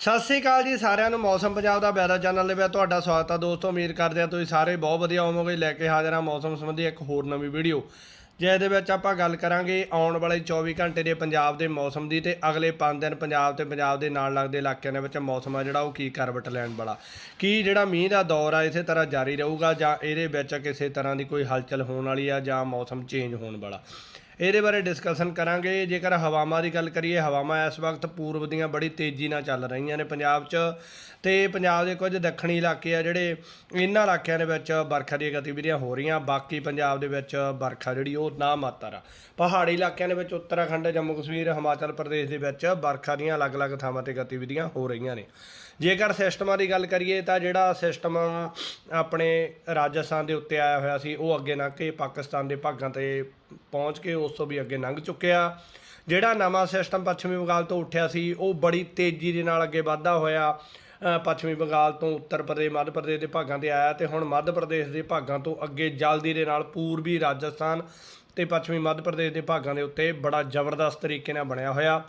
ਸਤਿ ਸ੍ਰੀ ਅਕਾਲ ਜੀ ਸਾਰਿਆਂ ਨੂੰ, ਮੌਸਮ ਪੰਜਾਬ ਦਾ ਵੈਦਰ ਚੈਨਲ ਦੇ ਵਿੱਚ ਤੁਹਾਡਾ ਸਵਾਗਤ ਹੈ ਦੋਸਤੋ, ਉਮੀਦ ਕਰਦੇ ਹਾਂ ਤੁਸੀਂ ਸਾਰੇ ਬਹੁਤ ਵਧੀਆ ਹੋਵੋਗੇ, ਲੈ ਕੇ ਹਾਜ਼ਰ ਹਾਂ ਮੌਸਮ ਸੰਬੰਧੀ ਇੱਕ ਹੋਰ ਨਵੀਂ ਵੀਡੀਓ। ਜਿਹਦੇ ਵਿੱਚ ਆਪਾਂ ਗੱਲ ਕਰਾਂਗੇ ਆਉਣ ਵਾਲੇ 24 ਘੰਟੇ ਦੇ ਪੰਜਾਬ ਦੇ ਮੌਸਮ ਦੀ ਤੇ ਅਗਲੇ 5 ਦਿਨ ਪੰਜਾਬ ਤੇ ਪੰਜਾਬ ਦੇ ਨਾਲ ਲੱਗਦੇ ਇਲਾਕਿਆਂ ਦੇ ਵਿੱਚ ਮੌਸਮ ਆ ਜਿਹੜਾ, ਉਹ ਕੀ ਕਰਵਟ ਲੈਣ ਵਾਲਾ। ਕੀ ਜਿਹੜਾ ਮੀਂਹ ਦਾ ਦੌਰ ਆ, ਇਸੇ ਤਰ੍ਹਾਂ ਜਾਰੀ ਰਹੂਗਾ ਜਾਂ ਇਹਦੇ ਵਿੱਚ ਕਿਸੇ ਤਰ੍ਹਾਂ ਦੀ ਕੋਈ ਹਲਚਲ ਹੋਣ ਵਾਲੀ ਆ ਜਾਂ ਮੌਸਮ ਚੇਂਜ ਹੋਣ ਵਾਲਾ। ਇਹਦੇ ਬਾਰੇ ਡਿਸਕਸ਼ਨ ਕਰਾਂਗੇ। ਜੇਕਰ ਹਵਾਵਾਂ ਦੀ ਗੱਲ ਕਰੀਏ, ਹਵਾਵਾਂ ਇਸ ਵਕਤ ਪੂਰਬ ਦੀਆਂ ਬੜੀ ਤੇਜ਼ੀ ਨਾਲ ਚੱਲ ਰਹੀਆਂ ਨੇ ਪੰਜਾਬ 'ਚ। ਤੇ ਪੰਜਾਬ ਦੇ ਕੁਝ ਦੱਖਣੀ ਇਲਾਕੇ ਆ ਜਿਹੜੇ ਇਹਨਾਂ ਇਲਾਕਿਆਂ ਦੇ ਵਿੱਚ ਵਰਖਾ ਦੀਆਂ ਗਤੀਵਿਧੀਆਂ ਹੋ ਰਹੀਆਂ। ਬਾਕੀ ਪੰਜਾਬ ਦੇ ਵਿੱਚ ਵਰਖਾ ਜਿਹੜੀ ਉਹ ਨਾ ਮਾਤਰ ਆ। ਪਹਾੜੀ ਇਲਾਕਿਆਂ ਦੇ ਵਿੱਚ ਉੱਤਰਾਖੰਡ, ਜੰਮੂ ਕਸ਼ਮੀਰ, ਹਿਮਾਚਲ ਪ੍ਰਦੇਸ਼ ਦੇ ਵਿੱਚ ਵਰਖਾ ਦੀਆਂ ਅਲੱਗ-ਅਲੱਗ ਥਾਵਾਂ ਤੇ ਗਤੀਵਿਧੀਆਂ ਹੋ ਰਹੀਆਂ ਨੇ। ਜੇਕਰ ਸਿਸਟਮਾਂ ਦੀ ਗੱਲ ਕਰੀਏ ਤਾਂ ਜਿਹੜਾ ਸਿਸਟਮ ਆਪਣੇ ਰਾਜਸਥਾਨ ਦੇ ਉੱਤੇ ਆਇਆ ਹੋਇਆ ਸੀ, ਉਹ ਅੱਗੇ ਨਾ ਕੇ ਪਾਕਿਸਤਾਨ ਦੇ ਭਾਗਾਂ ਤੇ ਪਹੁੰਚ ਕੇ ਉਸ ਤੋਂ ਵੀ ਅੱਗੇ ਲੰਘ ਚੁੱਕਿਆ। ਜਿਹੜਾ ਨਵਾਂ ਸਿਸਟਮ ਪੱਛਮੀ ਬੰਗਾਲ ਤੋਂ ਉੱਠਿਆ ਸੀ, ਉਹ ਬੜੀ ਤੇਜ਼ੀ ਦੇ ਨਾਲ ਅੱਗੇ ਵਧਦਾ ਹੋਇਆ। ਪੱਛਮੀ ਬੰਗਾਲ ਤੋਂ ਉੱਤਰ ਪ੍ਰਦੇਸ਼, ਮੱਧ ਪ੍ਰਦੇਸ਼ ਦੇ ਭਾਗਾਂ ਤੇ ਆਇਆ ਤੇ ਹੁਣ ਮੱਧ ਪ੍ਰਦੇਸ਼ ਦੇ ਭਾਗਾਂ ਤੋਂ ਅੱਗੇ ਜਲਦੀ ਦੇ ਨਾਲ ਪੂਰਬੀ ਰਾਜਸਥਾਨ ਤੇ ਪੱਛਮੀ ਮੱਧ ਪ੍ਰਦੇਸ਼ ਦੇ ਭਾਗਾਂ ਦੇ ਉੱਤੇ ਬੜਾ ਜ਼ਬਰਦਸਤ ਤਰੀਕੇ ਨਾਲ ਬਣਿਆ ਹੋਇਆ।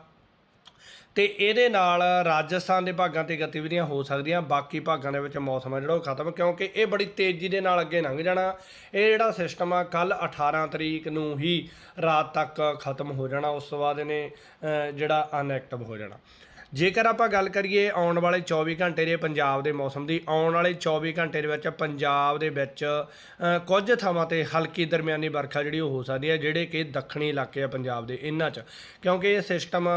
ਤੇ ਇਹਦੇ ਨਾਲ ਰਾਜਸਥਾਨ ਦੇ ਭਾਗਾਂ ਤੇ ਗਤੀਵਿਧੀਆਂ ਹੋ ਸਕਦੀਆਂ, ਬਾਕੀ ਭਾਗਾਂ ਦੇ ਵਿੱਚ ਮੌਸਮ ਆ ਜਿਹੜਾ ਉਹ ਖਤਮ, ਕਿਉਂਕਿ ਇਹ ਬੜੀ ਤੇਜ਼ੀ ਦੇ ਨਾਲ ਅੱਗੇ ਲੰਘ ਜਾਣਾ। ਇਹ ਜਿਹੜਾ ਸਿਸਟਮ ਆ ਕੱਲ 18 ਤਰੀਕ ਨੂੰ ਹੀ ਰਾਤ ਤੱਕ ਖਤਮ ਹੋ ਜਾਣਾ, ਉਸ ਤੋਂ ਬਾਅਦ ਇਹਨੇ ਜਿਹੜਾ ਅਨਐਕਟਿਵ ਹੋ ਜਾਣਾ। ਜੇਕਰ ਆਪਾਂ ਗੱਲ ਕਰੀਏ ਆਉਣ ਵਾਲੇ 24 ਘੰਟੇ ਦੇ ਪੰਜਾਬ ਦੇ ਮੌਸਮ ਦੀ, ਆਉਣ ਵਾਲੇ 24 ਘੰਟੇ ਦੇ ਵਿੱਚ ਪੰਜਾਬ ਦੇ ਵਿੱਚ ਕੁਝ ਥਾਵਾਂ ਤੇ ਹਲਕੀ ਦਰਮਿਆਨੀ ਵਰਖਾ ਜਿਹੜੀ ਉਹ ਹੋ ਸਕਦੀ ਹੈ, ਜਿਹੜੇ ਕਿ ਦੱਖਣੀ ਇਲਾਕੇ ਆ ਪੰਜਾਬ ਦੇ ਇਹਨਾਂ 'ਚ। ਕਿਉਂਕਿ ਇਹ ਸਿਸਟਮ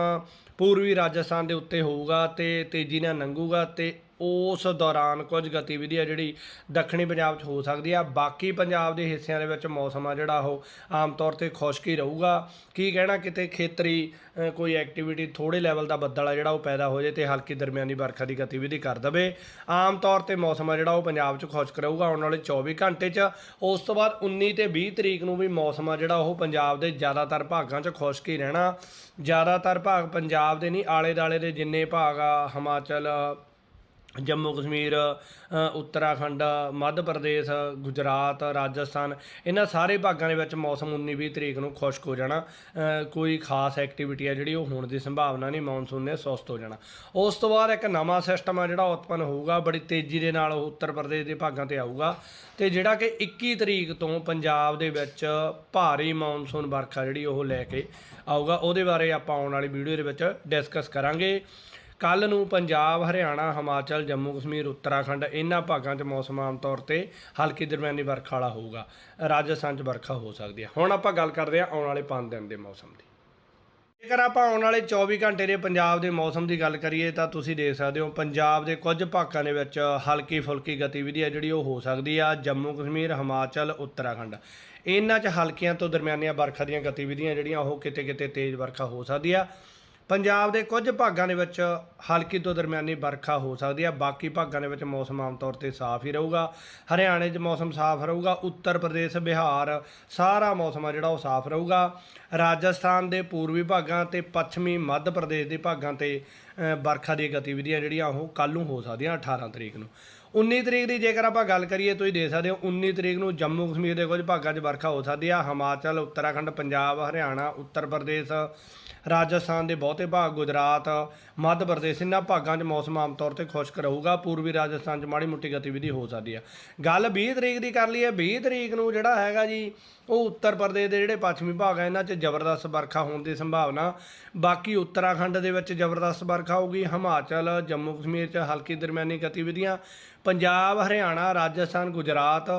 ਪੂਰਬੀ ਰਾਜਸਥਾਨ ਦੇ ਉੱਤੇ ਹੋਊਗਾ ਤੇ ਤੇਜ਼ੀ ਨਾਲ ਲੰਘੂਗਾ ਤੇ ਉਸ ਦੌਰਾਨ ਕੁਝ ਗਤੀਵਿਧੀ ਆ ਜਿਹੜੀ ਦੱਖਣੀ ਪੰਜਾਬ 'ਚ ਹੋ ਸਕਦੀ ਆ। ਬਾਕੀ ਪੰਜਾਬ ਦੇ ਹਿੱਸਿਆਂ ਦੇ ਵਿੱਚ ਮੌਸਮ ਆ ਜਿਹੜਾ, ਉਹ ਆਮ ਤੌਰ ਤੇ ਖੁਸ਼ਕ ਹੀ ਰਹੂਗਾ। ਕੀ ਕਹਿਣਾ, ਕਿਤੇ ਖੇਤਰੀ ਕੋਈ ਐਕਟੀਵਿਟੀ ਥੋੜੇ ਲੈਵਲ ਦਾ ਬੱਦਲ ਆ ਜਿਹੜਾ, ਉਹ ਪੈਦਾ ਹੋ ਜੇ ਤੇ ਹਲਕੀ ਦਰਮਿਆਨੀ ਵਰਖਾ ਦੀ ਗਤੀਵਿਧੀ ਕਰ ਦਵੇ। ਆਮ ਤੌਰ ਤੇ ਮੌਸਮ ਆ ਜਿਹੜਾ, ਉਹ ਪੰਜਾਬ 'ਚ ਖੁਸ਼ਕ ਰਹੂਗਾ ਆਉਣ ਵਾਲੇ 24 ਘੰਟੇ 'ਚ। ਉਸ ਤੋਂ ਬਾਅਦ 19 ਤੇ 20 ਤਰੀਕ ਨੂੰ ਵੀ ਮੌਸਮ ਆ ਜਿਹੜਾ, ਉਹ ਪੰਜਾਬ ਦੇ ਜ਼ਿਆਦਾਤਰ ਭਾਗਾਂ 'ਚ ਖੁਸ਼ਕ ਹੀ ਰਹਿਣਾ। ਜ਼ਿਆਦਾਤਰ ਭਾਗ ਪੰਜਾਬ ਦੇ ਨਹੀਂ ਆਲੇ ਦਾਲੇ ਦੇ ਜਿੰਨੇ ਭਾਗ ਆ, ਹਿਮਾਚਲ ਜੰਮੂ ਕਸ਼ਮੀਰ ਉੱਤਰਾਖੰਡ, ਮੱਧ ਪ੍ਰਦੇਸ਼, ਗੁਜਰਾਤ, ਰਾਜਸਥਾਨ, ਇਹਨਾਂ ਸਾਰੇ ਭਾਗਾਂ ਦੇ ਵਿੱਚ ਮੌਸਮ 19-20 ਤਰੀਕ ਨੂੰ ਖੁਸ਼ਕ ਹੋ ਜਾਣਾ। ਕੋਈ ਖਾਸ ਐਕਟੀਵਿਟੀ ਆ ਜਿਹੜੀ ਉਹ ਹੋਣ ਦੀ ਸੰਭਾਵਨਾ ਨਹੀਂ ਮੌਨਸੂਨ ਨੇ ਸੁਸਤ ਹੋ ਜਾਣਾ। ਉਸ ਤੋਂ ਬਾਅਦ ਇੱਕ ਨਵਾਂ ਸਿਸਟਮ ਆ ਜਿਹੜਾ ਉਤਪੰਨ ਹੋਊਗਾ, ਬੜੀ ਤੇਜ਼ੀ ਦੇ ਨਾਲ ਉਹ ਉੱਤਰ ਪ੍ਰਦੇਸ਼ ਦੇ ਭਾਗਾਂ ਤੇ ਆਊਗਾ। ਤੇ ਜਿਹੜਾ ਕਿ 21 ਤਰੀਕ ਤੋਂ ਪੰਜਾਬ ਦੇ ਵਿੱਚ ਭਾਰੀ ਮੌਨਸੂਨ ਵਰਖਾ ਜਿਹੜੀ ਉਹ ਲੈ ਕੇ ਆਊਗਾ, ਉਹਦੇ ਬਾਰੇ ਆਪਾਂ ਆਉਣ ਵਾਲੀ ਵੀਡੀਓ ਦੇ ਵਿੱਚ ਡਿਸਕਸ ਕਰਾਂਗੇ। ਕੱਲ ਨੂੰ ਪੰਜਾਬ, ਹਰਿਆਣਾ, ਹਿਮਾਚਲ, ਜੰਮੂ, ਕਸ਼ਮੀਰ, ਉੱਤਰਾਖੰਡ ਇਹਨਾਂ ਭਾਗਾਂ 'ਚ ਮੌਸਮ ਆਮ ਤੌਰ ਤੇ ਹਲਕੀ ਦਰਮਿਆਨੀ ਵਰਖਾ ਵਾਲਾ ਹੋਊਗਾ। ਰਾਜਸਥਾਨ 'ਚ ਵਰਖਾ ਹੋ ਸਕਦੀ ਹੈ। ਹੁਣ ਆਪਾਂ ਗੱਲ ਕਰਦੇ ਹਾਂ ਆਉਣ ਵਾਲੇ 5 ਦਿਨ ਦੇ ਮੌਸਮ ਦੀ। ਜੇਕਰ ਆਪਾਂ ਆਉਣ ਵਾਲੇ 24 ਘੰਟੇ ਦੇ ਪੰਜਾਬ ਦੇ ਮੌਸਮ ਦੀ ਗੱਲ ਕਰੀਏ ਤਾਂ ਤੁਸੀਂ ਦੇਖ ਸਕਦੇ ਹੋ ਪੰਜਾਬ ਦੇ ਕੁਝ ਭਾਗਾਂ ਦੇ ਵਿੱਚ ਹਲਕੀ ਫੁਲਕੀ ਗਤੀਵਿਧੀ ਆ ਜਿਹੜੀ ਉਹ ਹੋ ਸਕਦੀ ਆ। ਜੰਮੂ, ਕਸ਼ਮੀਰ, ਹਿਮਾਚਲ, ਉੱਤਰਾਖੰਡ। ਇਹਨਾਂ 'ਚ ਹਲਕੀਆਂ ਤੋਂ ਦਰਮਿਆਨੀਆਂ ਵਰਖਾ ਦੀਆਂ ਗਤੀਵਿਧੀਆਂ ਜਿਹੜੀਆਂ ਉਹ ਕਿਤੇ ਕਿਤੇ ਤੇਜ਼ ਵਰਖਾ ਹੋ ਸਕਦੀ ਆ। ਪੰਜਾਬ ਦੇ ਕੁਝ ਭਾਗਾਂ ਦੇ ਵਿੱਚ ਹਲਕੀ ਤੋਂ ਦਰਮਿਆਨੀ ਵਰਖਾ ਹੋ ਸਕਦੀ ਹੈ। ਬਾਕੀ ਭਾਗਾਂ ਦੇ ਵਿੱਚ ਮੌਸਮ ਆਮ ਤੌਰ ਤੇ ਸਾਫ਼ ਹੀ ਰਹੂਗਾ। ਹਰਿਆਣੇ 'ਚ ਮੌਸਮ ਸਾਫ਼ ਰਹੂਗਾ। ਉੱਤਰ ਪ੍ਰਦੇਸ਼, ਬਿਹਾਰ ਸਾਰਾ ਮੌਸਮ ਆ ਜਿਹੜਾ ਉਹ ਸਾਫ਼ ਰਹੂਗਾ। ਰਾਜਸਥਾਨ ਦੇ ਪੂਰਬੀ ਭਾਗਾਂ ਤੇ ਪੱਛਮੀ ਮੱਧ ਪ੍ਰਦੇਸ਼ ਦੇ ਭਾਗਾਂ ਤੇ ਵਰਖਾ ਦੀਆਂ ਗਤੀਵਿਧੀਆਂ ਜਿਹੜੀਆਂ ਉਹ ਕੱਲ੍ਹ ਨੂੰ ਹੋ ਸਕਦੀਆਂ 18 ਤਰੀਕ ਨੂੰ। 19 ਤਰੀਕ ਦੀ ਜੇਕਰ ਆਪਾਂ ਗੱਲ ਕਰੀਏ ਤੁਸੀਂ ਦੇਖ ਸਕਦੇ ਹੋ 19 ਤਰੀਕ ਨੂੰ ਜੰਮੂ ਕਸ਼ਮੀਰ ਦੇ ਕੁਝ ਭਾਗਾਂ 'ਚ ਵਰਖਾ ਹੋ ਸਕਦੀ ਆ। ਹਿਮਾਚਲ, ਉੱਤਰਾਖੰਡ, ਪੰਜਾਬ, ਹਰਿਆਣਾ, ਉੱਤਰ ਪ੍ਰਦੇਸ਼ ਰਾਜਸਥਾਨ ਦੇ ਬਹੁਤੇ ਭਾਗ ਗੁਜਰਾਤ, ਮੱਧ ਪ੍ਰਦੇਸ਼, ਇਹਨਾਂ ਭਾਗਾਂ 'ਚ ਮੌਸਮ ਆਮ ਤੌਰ ਤੇ ਖੁਸ਼ਕ ਰਹੂਗਾ। ਪੂਰਬੀ ਰਾਜਸਥਾਨ 'ਚ ਮਾੜੀ ਮੋਟੀ ਗਤੀਵਿਧੀ ਹੋ ਸਕਦੀ ਆ। ਗੱਲ 20 ਤਰੀਕ ਦੀ ਕਰ ਲਈਏ। 20 ਤਰੀਕ ਨੂੰ ਜਿਹੜਾ ਹੈਗਾ ਜੀ, ਉਹ ਉੱਤਰ ਪ੍ਰਦੇਸ਼ ਦੇ ਜਿਹੜੇ ਪੱਛਮੀ ਭਾਗ ਆ, ਇਹਨਾਂ 'ਚ ਜ਼ਬਰਦਸਤ ਵਰਖਾ ਹੋਣ ਦੀ ਸੰਭਾਵਨਾ। ਬਾਕੀ ਉੱਤਰਾਖੰਡ ਦੇ ਵਿੱਚ ਜ਼ਬਰਦਸਤ ਵਰਖਾ ਹੋਊਗੀ। ਹਿਮਾਚਲ, ਜੰਮੂ ਕਸ਼ਮੀਰ 'ਚ ਹਲਕੀ ਦਰਮਿਆਨੀ ਗਤੀਵਿਧੀਆਂ। ਪੰਜਾਬ, ਹਰਿਆਣਾ, ਰਾਜਸਥਾਨ, ਗੁਜਰਾਤ,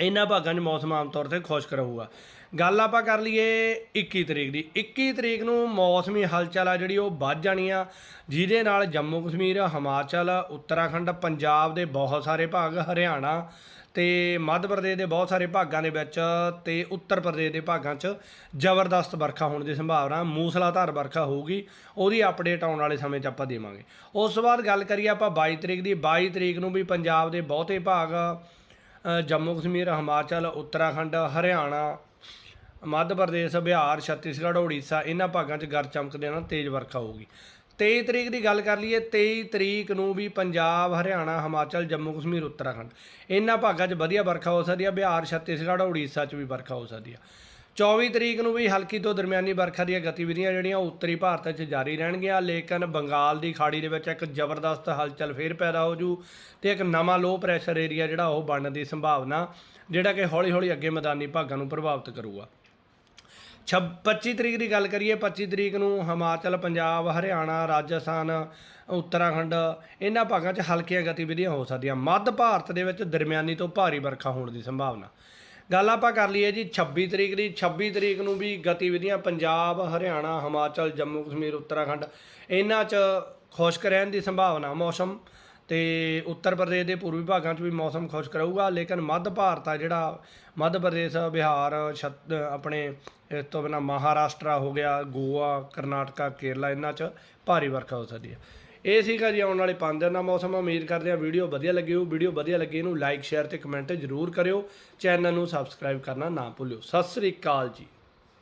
ਇਹਨਾਂ ਭਾਗਾਂ 'ਚ ਮੌਸਮ ਆਮ ਤੌਰ ਤੇ ਖੁਸ਼ਕ ਰਹੂਗਾ। ਗੱਲ ਆਪਾਂ ਕਰ ਲਈਏ 21 ਤਰੀਕ ਦੀ। 21 ਤਰੀਕ ਨੂੰ ਮੌਸਮੀ ਹਲਚਲ ਆ ਜਿਹੜੀ, ਉਹ ਵੱਧ ਜਾਣੀ ਆ। ਜਿਹਦੇ ਨਾਲ ਜੰਮੂ ਕਸ਼ਮੀਰ, ਹਿਮਾਚਲ, ਉੱਤਰਾਖੰਡ, ਪੰਜਾਬ ਦੇ ਬਹੁਤ ਸਾਰੇ ਭਾਗ, ਹਰਿਆਣਾ ਤੇ ਮੱਧ ਪ੍ਰਦੇਸ਼ ਦੇ ਬਹੁਤ ਸਾਰੇ ਭਾਗਾਂ ਦੇ ਵਿੱਚ ਤੇ ਉੱਤਰ ਪ੍ਰਦੇਸ਼ ਦੇ ਭਾਗਾਂ 'ਚ ਜ਼ਬਰਦਸਤ ਵਰਖਾ ਹੋਣ ਦੀ ਸੰਭਾਵਨਾ, ਮੂਸਲਾਧਾਰ ਵਰਖਾ ਹੋਊਗੀ, ਉਹਦੀ ਅਪਡੇਟ ਆਉਣ ਵਾਲੇ ਸਮੇਂ 'ਚ ਆਪਾਂ ਦੇਵਾਂਗੇ। ਉਸ ਤੋਂ ਬਾਅਦ ਗੱਲ ਕਰੀਏ ਆਪਾਂ 22 ਤਰੀਕ ਦੀ। 22 ਤਰੀਕ ਨੂੰ ਵੀ ਪੰਜਾਬ ਦੇ ਬਹੁਤੇ ਭਾਗ ਜੰਮੂ ਕਸ਼ਮੀਰ, ਹਿਮਾਚਲ, ਉੱਤਰਾਖੰਡ, ਹਰਿਆਣਾ, ਮੱਧ ਪ੍ਰਦੇਸ਼, ਬਿਹਾਰ, ਛੱਤੀਸਗੜ੍ਹ, ਉੜੀਸਾ, ਇਹਨਾਂ ਭਾਗਾਂ 'ਚ ਗਰ ਚਮਕਦੇ ਨਾਲ ਤੇਜ਼ ਵਰਖਾ ਹੋਊਗੀ 23 ਤਰੀਕ ਦੀ ਗੱਲ ਕਰ ਲਈਏ 23 ਤਰੀਕ ਨੂੰ ਵੀ ਪੰਜਾਬ, ਹਰਿਆਣਾ, ਹਿਮਾਚਲ, ਜੰਮੂ ਕਸ਼ਮੀਰ, ਉੱਤਰਾਖੰਡ, ਇਹਨਾਂ ਭਾਗਾਂ 'ਚ ਵਧੀਆ ਵਰਖਾ ਹੋ ਸਕਦੀ ਹੈ ਬਿਹਾਰ, ਛੱਤੀਸਗੜ੍ਹ, ਉੜੀਸਾ 'ਚ ਵੀ ਵਰਖਾ ਹੋ ਸਕਦੀ ਹੈ 24 ਤਰੀਕ ਨੂੰ ਵੀ ਹਲਕੀ ਤੋਂ ਦਰਮਿਆਨੀ ਵਰਖਾ ਦੀਆਂ ਗਤੀਵਿਧੀਆਂ ਜਿਹੜੀਆਂ ਉੱਤਰੀ ਭਾਰਤ 'ਚ ਜਾਰੀ ਰਹਿਣਗੀਆਂ, ਲੇਕਿਨ ਬੰਗਾਲ ਦੀ ਖਾੜੀ ਦੇ ਵਿੱਚ ਇੱਕ ਜ਼ਬਰਦਸਤ ਹਲਚਲ ਫੇਰ ਪੈਦਾ ਹੋ ਜੂ ਤੇ ਇੱਕ ਨਵਾਂ ਲੋ ਪ੍ਰੈਸ਼ਰ ਏਰੀਆ ਜਿਹੜਾ ਉਹ ਬਣਨ ਦੀ ਸੰਭਾਵਨਾ, ਜਿਹੜਾ ਕਿ ਹੌਲੀ-ਹੌਲੀ ਅੱਗੇ ਮੈਦਾਨੀ ਭਾਗਾਂ ਨੂੰ ਪ੍ਰਭਾਵਿਤ ਕਰੂਗਾ। ਛਬ 25 ਤਰੀਕ ਦੀ ਗੱਲ ਕਰੀਏ 25 ਤਰੀਕ ਨੂੰ ਹਿਮਾਚਲ, ਪੰਜਾਬ, ਹਰਿਆਣਾ, ਰਾਜਸਥਾਨ, ਉੱਤਰਾਖੰਡ, ਇਹਨਾਂ ਭਾਗਾਂ 'ਚ ਹਲਕੀਆਂ ਗਤੀਵਿਧੀਆਂ ਹੋ ਸਕਦੀਆਂ। ਮੱਧ ਭਾਰਤ ਦੇ ਵਿੱਚ ਦਰਮਿਆਨੀ ਤੋਂ ਭਾਰੀ ਵਰਖਾ ਹੋਣ ਦੀ ਸੰਭਾਵਨਾ। ਗੱਲ ਆਪਾਂ ਕਰ ਲਈਏ ਜੀ 26 ਤਰੀਕ ਦੀ। 26 ਤਰੀਕ ਨੂੰ ਵੀ ਗਤੀਵਿਧੀਆਂ ਪੰਜਾਬ, ਹਰਿਆਣਾ, ਹਿਮਾਚਲ, ਜੰਮੂ, ਕਸ਼ਮੀਰ, ਉੱਤਰਾਖੰਡ, ਇਹਨਾਂ 'ਚ ਖੁਸ਼ਕ ਰਹਿਣ ਦੀ ਸੰਭਾਵਨਾ ਮੌਸਮ ਤੇ ਉੱਤਰ ਪ੍ਰਦੇਸ਼ ਦੇ ਪੂਰਬੀ ਭਾਗਾਂ 'ਚ ਵੀ ਮੌਸਮ ਖੁਸ਼ਕ ਰਹੂਗਾ। ਲੇਕਿਨ ਮੱਧ ਭਾਰਤ ਆ ਜਿਹੜਾ, ਮੱਧ ਪ੍ਰਦੇਸ਼, ਬਿਹਾਰ, ਛੱਤ, ਆਪਣੇ ਇਸ ਤੋਂ ਬਿਨਾਂ ਮਹਾਰਾਸ਼ਟਰ ਹੋ ਗਿਆ, ਗੋਆ, ਕਰਨਾਟਕਾ, ਕੇਰਲਾ, ਇਹਨਾਂ 'ਚ ਭਾਰੀ ਵਰਖਾ ਹੋ ਸਕਦੀ ਹੈ। ਇਹ ਸੀਗਾ ਜੀ ਆਉਣ ਵਾਲੇ 5 ਦਿਨ ਦਾ ਮੌਸਮ। ਉਮੀਦ ਕਰਦੇ ਹਾਂ ਵੀਡੀਓ ਵਧੀਆ ਲੱਗੀ ਹੋ ਵੀਡੀਓ ਵਧੀਆ ਲੱਗੀ ਇਹਨੂੰ ਲਾਈਕ ਸ਼ੇਅਰ ਤੇ ਕਮੈਂਟ ਜ਼ਰੂਰ ਕਰਿਓ। ਚੈਨਲ ਨੂੰ ਸਬਸਕ੍ਰਾਈਬ ਕਰਨਾ ਨਾ ਭੁੱਲਿਓ। ਸਤਿ ਸ੍ਰੀ ਅਕਾਲ ਜੀ।